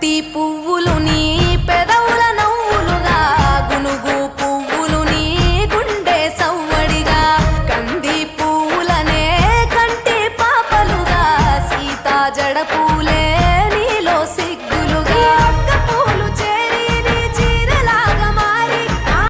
బంతి పువ్వులు నీ పెదవుల నవ్వులుగా గునుగు పువ్వులు నీ గుండె సవ్వడిగా కంది పువ్వులనే కంటి పాపలుగా సీతా జడ పూలే